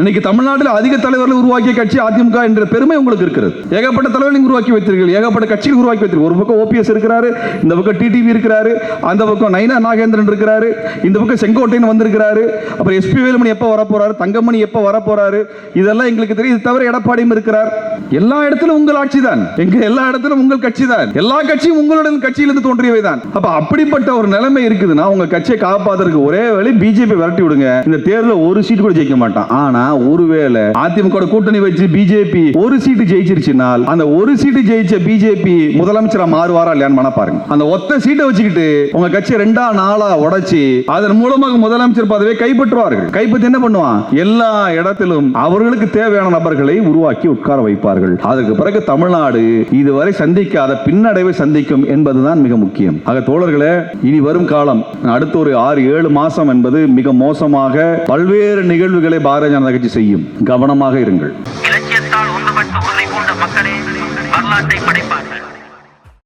இன்னைக்கு தமிழ்நாட்டில் அதிக தலைவர்கள் உருவாக்கிய கட்சி அதிமுக என்ற பெருமை உங்களுக்கு இருக்கிறது. ஏகப்பட்ட தலைவர்கள் உருவாக்கி வைத்தீர்கள் ஏகப்பட்ட கட்சிகள் உருவாக்கி வைத்தீர்கள் ஒரு பக்கம் ஓபிஎஸ் இருக்கிறாரு இந்த பக்கம் டிடிவி இருக்கிறாரு அந்த பக்கம் நைனா நாகேந்திரன் இருக்கிறாரு இந்த பக்கம் செங்கோட்டையன் வந்திருக்கிறாரு அப்புறம் எஸ்பி வேலுமணி எப்போ வர போறாரு தங்கமணி எப்போ வர போறாரு இதெல்லாம் எங்களுக்கு தெரியும். இது தவிர எடப்பாடியும் இருக்கிறார். எல்லா இடத்திலும் உங்கள் ஆட்சி தான் எங்க எல்லா இடத்திலும் உங்கள் கட்சி தான் எல்லா கட்சியும் உங்களுடன் கட்சியிலிருந்து தோன்றியவை தான் அப்ப அப்படிப்பட்ட ஒரு நிலைமை இருக்குதுன்னா உங்க கட்சியை காப்பாத்துறதுக்கு ஒரே வழி பிஜேபி விரட்டி விடுங்க. இந்த தேர்தலில் ஒரு சீட் கூட ஜெயிக்க மாட்டான். ஆனா ஒருவேளை அதிமுக கூட்டணி வச்சு பிஜேபி ஒரு சீட்டு ஜெயிச்சிருச்சுனால் அந்த ஒரு சீட்டு ஜெயிச்ச பிஜேபி முதலமைச்சரா மாறுவாரா இல்லையான்னு பாருங்க அந்த ஒத்த சீட்டை வச்சுக்கிட்டு உங்க கட்சி ரெண்டா நாளா உடைச்சு அதன் மூலமாக முதலமைச்சர் பதவியை கைப்பற்றுவார்கள். கைப்பற்றி என்ன பண்ணுவான்? எல்லா இடத்திலும் அவர்களுக்கு தேவையான நபர்களை உருவாக்கி உட்கார வைப்பார்கள். அதற்கு பிறகு தமிழ்நாடு இதுவரை சந்திக்காத பின்னடைவை சந்திக்கும் என்பதுதான் மிக முக்கியம். ஆக தோழர்களே இனி வரும் காலம் அடுத்த ஒரு ஆறு ஏழு மாசம் என்பது மிக மோசமாக பல்வேறு நிகழ்வுகளை பாரதிய ஜனதா கட்சி செய்யும். கவனமாக இருங்கள். இலக்கியத்தால் ஒன்றுபட்டு உறுதி பூண்ட மக்களே வரலாற்றை படைப்பார்கள்.